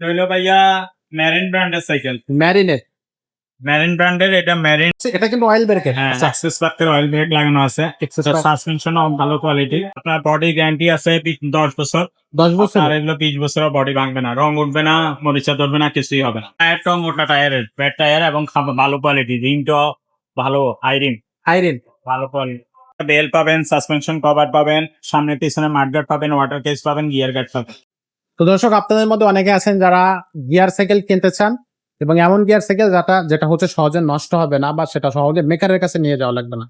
রইল ভাইয়া ম্যারিন ব্র্যান্ডের সাইকেল ম্যারিনের ম্যারিন ব্র্যান্ডের এটা ম্যারিন এটা কিন্তু অয়েল ব্রেকের হ্যাঁ সাকসেস অয়েল ব্রেক লাগানো আছে। সাসপেনশন ভালো কোয়ালিটি আপনার বডি গ্যারান্টি আছে দশ বছর। দশ বছর? আর এগুলো বিশ বছর বডি ভাঙবে না। রং উঠবে না মরিচা ধরবে না কিছুই হবে না। টায়ারটাও মোটা টায়ারের ব্যাট টায়ার এবং ভালো কোয়ালিটি রিংটাও ভালো আইরিন ভালো কোয়ালিটি বেল পাবেন সাসপেনশন কভার পাবেন সামনে পিছনে মাঠগার্ড পাবেন ওয়াটার কেস পাবেন গিয়ার গার্ড পাবেন। তো দর্শক, আপনাদের মধ্যে অনেকে আছেন যারা গিয়ার সাইকেল কিনতে চান এবং এমন গিয়ার সাইকেল যেটা যেটা হচ্ছে সহজে নষ্ট হবে না বা সেটা সহজে মেকারের কাছে নিয়ে যাওয়া লাগবে না।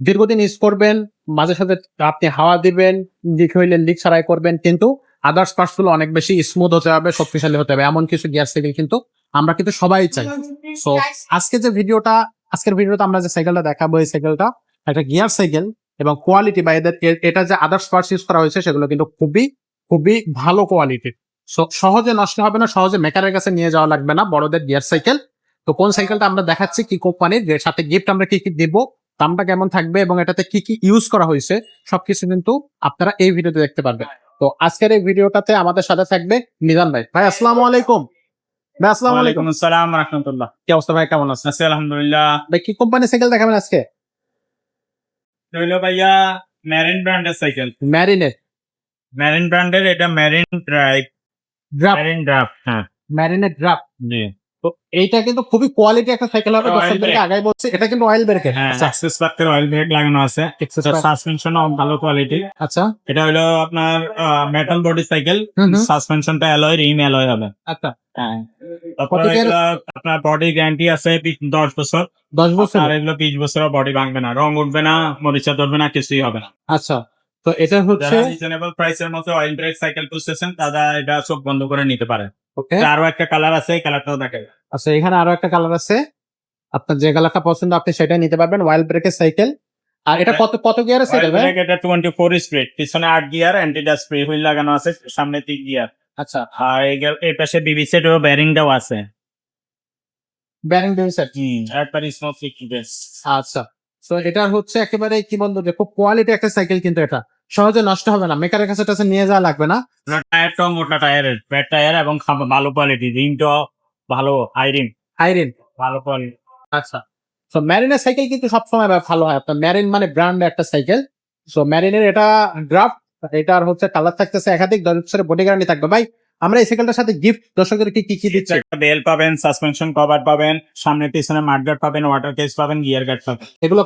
দীর্ঘদিন ইউজ করবেন, মাঝে সাথে আপনি হাওয়া দিবেন, লিক হইলে লিক ছাড়াই করবেন, কিন্তু আদার্স পার্টসগুলো অনেক বেশি স্মুথ হতে হবে, শক্তিশালী হতে হবে। এমন কিছু গিয়ার সাইকেল কিন্তু আমরা কিন্তু সবাই চাই। সো আজকে যে ভিডিওটা, আজকের ভিডিওতে আমরা যে সাইকেলটা দেখাবো, এই সাইকেলটা একটা গিয়ার সাইকেল এবং কোয়ালিটি বা এদের এটা যে আদার্স পার্টস ইউজ করা হয়েছে, সেগুলো কিন্তু খুবই খুবই ভালো কোয়ালিটির সহজে নষ্ট হবে না সহজে মেকারের কাছে নিয়ে যাওয়া লাগবে না বড়দের গিয়ার সাইকেল তো কোন সাইকেলটা আমরা দেখাচ্ছি কি কোম্পানির যে সাথে গিফট আমরা কি কি দিব দামটা কেমন থাকবে এবং এটাতে কি কি ইউজ করা হয়েছে সবকিছু কিন্তু আপনারা এই ভিডিওতে দেখতে পারবেন। তো আজকের এই ভিডিওটাতে আমাদের সাথে থাকবে নিজান ভাই। ভাই আসসালামু আলাইকুম। ভাই আসসালামু আলাইকুম। আসসালাম রহমতুল্লাহ। কি অবস্থা ভাই কেমন আছেন? আছি আলহামদুলিল্লাহ। ভাই কি কোম্পানির সাইকেল দেখাবেন আজকে? রইল ভাইয়া ম্যারিন ব্র্যান্ডের সাইকেল ম্যারিনের ম্যারিন ব্র্যান্ডের এটা marine drive drop marine draft হ্যাঁ। ম্যারিনের ড্রাপ জি। তো এইটা কিন্তু খুবই কোয়ালিটি একটা সাইকেল হবে। দর্শকদেরকে brake. আগে বলছি এটা কিন্তু অয়েল ব্রেক হ্যাঁ সাকসেস পার্কের অয়েল ব্রেক লাগানো আছে। সাসপেনশন ভালো কোয়ালিটি আচ্ছা। এটা হলো আপনার মেটাল বডি সাইকেল। সাসপেনশনটা অ্যালয় রিম অ্যালয় হবে। আচ্ছা। হ্যাঁ। আপনার বডি গ্যারান্টি আছে দশ বছর। দশ বছর? আর এগুলো বিশ বছর বডি ভাঙবে না। রং উঠবে না মরিচা ধরবে না কিছুই হবে না। আচ্ছা। তো এটা হচ্ছে রিজনেবল প্রাইসের মধ্যে অয়েল ব্রেক সাইকেল খুঁজতেছেন তারা এটা চোখ বন্ধ করে নিতে পারে। ওকে আরও একটা কালার আছে এই কালারটাও দেখে আচ্ছা এখানে আরও একটা কালার আছে। আপনার যে কালারটা পছন্দ আপনি সেটাই নিতে পারবেন ওয়াইল ব্রেকের সাইকেল আর এটা কত কত গিয়ারের সাইকেল ভাই? এটা টোয়েন্টি ফোর স্পিড পিছনে আট গিয়ার অ্যান্টিডা স্প্রে হুইল লাগানো আছে সামনে তিন গিয়ার আচ্ছা। আর এই পাশে বিবি সেট ব্যারিংটাও আছে। ব্যারিং ডিভিশন একবার স্মুথ বেস আচ্ছা। তো এটা হচ্ছে একেবারে কি বলব যে খুব কোয়ালিটি একটা সাইকেল কিন্তু এটা। সহজে নষ্ট হবে না। মেকারের কাছে টাছে নিয়ে যাওয়া লাগবে না। টায়ারটাও মোটা টায়ারের ব্যাট টায়ার এবং ভালো কোয়ালিটি রিংটাও ভালো আইরিন আইরিন ভালো কোয়ালিটি আচ্ছা। সো ম্যারিনের সাইকেল কিন্তু সবসময় ভালো হয়। আপনার ম্যারিন মানে ব্র্যান্ড একটা সাইকেল সো ম্যারিনের এটা ড্রাফট এটার হচ্ছে কালার থাকতেছে একাধিক দশ বছরের বডি গ্যারান্টি থাকবে। ভাই আমরা এই সাইকেলটার সাথে গিফট দর্শকদের কি কি দিচ্ছি? বেল পাবেন সাসপেনশন কভার পাবেন সামনে পিছনে মাঠগার্ড পাবেন ওয়াটার কেস পাবেন গিয়ার গার্ড পাবেন। এগুলো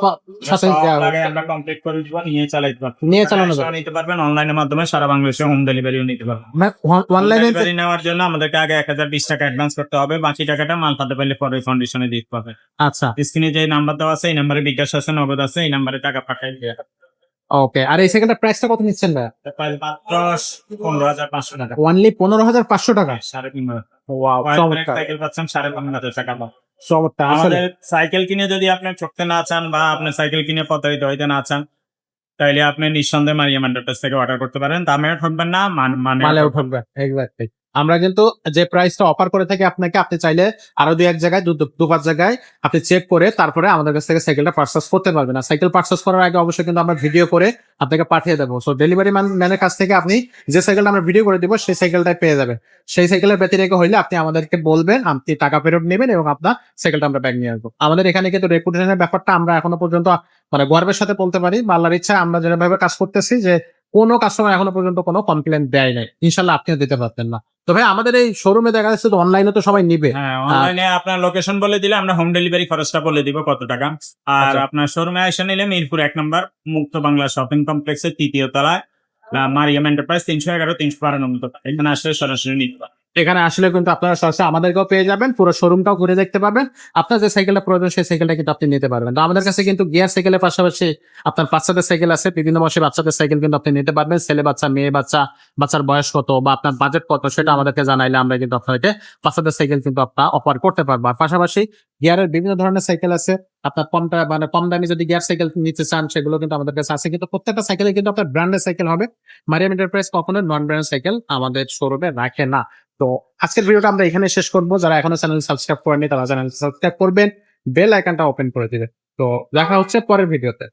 সাথে দেওয়া আমরা কমপ্লিট করে দিব নিয়ে পারবেন নিয়ে চালানো যাবে। নিতে পারবেন অনলাইনের মাধ্যমে সারা বাংলাদেশে হোম ডেলিভারিও নিতে পারবেন অনলাইনে ডেলিভারি নেওয়ার জন্য আমাদেরকে আগে এক হাজার বিশ টাকা অ্যাডভান্স করতে হবে বাকি টাকাটা মাল পাতে পারলে পরে কন্ডিশনে দিতে হবে। আচ্ছা। স্ক্রিনে যে নাম্বার দেওয়া আছে এই নাম্বারে বিকাশ আছে নগদ আছে এই নাম্বারে টাকা পাঠাই দিয়ে। ওকে আর এই সাইকেলটার প্রাইসটা কত নিচ্ছেন ভাই মাত্র পনেরো হাজার পাঁচশো টাকা। ওনলি পনেরো হাজার পাঁচশো টাকা? সাড়ে তিন সাইকেল পাচ্ছেন সাড়ে তিন হাজার টাকা। চমৎকার আসলে সাইকেল কিনে যদি আপনি ঠকতে না চান বা আপনি সাইকেল কিনে প্রতারিত হইতে না চান তাইলে আপনি নিঃসন্দেহে মারিয়া ম্যান্ডারটাস থেকে অর্ডার করতে পারেন। দামেও ঠকবেন না মান- মানে মালেও ঠকবে এক্স্যাক্টলি আমরা কিন্তু যে প্রাইসটা অফার করে থাকি আপনাকে, আপনি চাইলে আরও দুই এক জায়গায়, দু দু পাঁচ জায়গায় আপনি চেক করে তারপরে আমাদের কাছ থেকে সাইকেলটা পার্চেস করতে পারবেন। আর সাইকেল পার্চেস করার আগে অবশ্যই কিন্তু আমরা ভিডিও করে আপনাকে পাঠিয়ে দেবো। সো ডেলিভারি ম্যানের কাছ থেকে আপনি যে সাইকেলটা আমরা ভিডিও করে দিব, সেই সাইকেলটাই পেয়ে যাবেন। সেই সাইকেলের ব্যতিরেকে হইলে আপনি আমাদেরকে বলবেন, আপনি টাকা ফেরত নেবেন এবং আপনার সাইকেলটা আমরা ব্যাগ নিয়ে আসব। আমাদের এখানে কিন্তু রেপুটেশনের ব্যাপারটা আমরা এখনও পর্যন্ত মানে গর্বের সাথে বলতে পারি। আল্লাহর ইচ্ছা, আমরা যেভাবে কাজ করতেছি যে কোনো কাস্টমার এখনও পর্যন্ত কোনো কমপ্লেন দেয় নাই। ইনশাল্লাহ আপনিও দিতে পারতেন না। তো ভাই আমাদের এই শোরুমে দেখা যাচ্ছে তো অনলাইনে তো সবাই নিবে। হ্যাঁ অনলাইনে আপনার লোকেশন বলে দিলে আমরা হোম ডেলিভারি খরচটা বলে দিব কত টাকা। আর আচ্ছা। আপনার শোরুমে এসে নিলে মিরপুর এক নম্বর মুক্ত বাংলা শপিং কমপ্লেক্সের তৃতীয় তলায় মারিয়াম এন্টারপ্রাইজ তিনশো এগারো তিনশো বারো নম্বর এখানে আসলে সরাসরি নিতে পারেন এখানে আসলে কিন্তু আপনারা সরাসরি আমাদেরকেও পেয়ে যাবেন, পুরো শোরুমটাও ঘুরে দেখতে পাবেন। আপনার যে সাইকেলটা প্রয়োজন, সেই সাইকেলটা কিন্তু আপনি নিতে পারবেন। তো আমাদের কাছে কিন্তু গিয়ার সাইকেলের পাশাপাশি আপনার বাচ্চাদের সাইকেল আছে, বিভিন্ন বয়সে বাচ্চাদের সাইকেল কিন্তু আপনি নিতে পারবেন। ছেলে বাচ্চা, মেয়ে বাচ্চা, বাচ্চার বয়স কত বা আপনার বাজেট কত, সেটা আমাদেরকে জানাইলে আমরা কিন্তু আপনাদেরকে বাচ্চাদের সাইকেল কিন্তু আপনার অফার করতে পারব। আর পাশাপাশি গিয়ারের বিভিন্ন ধরনের সাইকেল আছে। আপনার কমটা মানে কম দামি যদি গিয়ার সাইকেল নিতে চান, সেগুলো কিন্তু আমাদের কাছে আছে। কিন্তু প্রত্যেকটা সাইকেলে কিন্তু আপনার ব্র্যান্ডের সাইকেল হবে। মারিয়াম এন্টারপ্রাইজ কখনো নন ব্র্যান্ড সাইকেল আমাদের শোরুমে রাখে না। তো আজকের ভিডিওটা আমরা এখানে শেষ করব। যারা এখনও চ্যানেল সাবস্ক্রাইব করেনি তারা চ্যানেল সাবস্ক্রাইব করবেন। বেল আইকনটা ওপেন করে দিবেন। তো দেখা হচ্ছে পরের ভিডিওতে।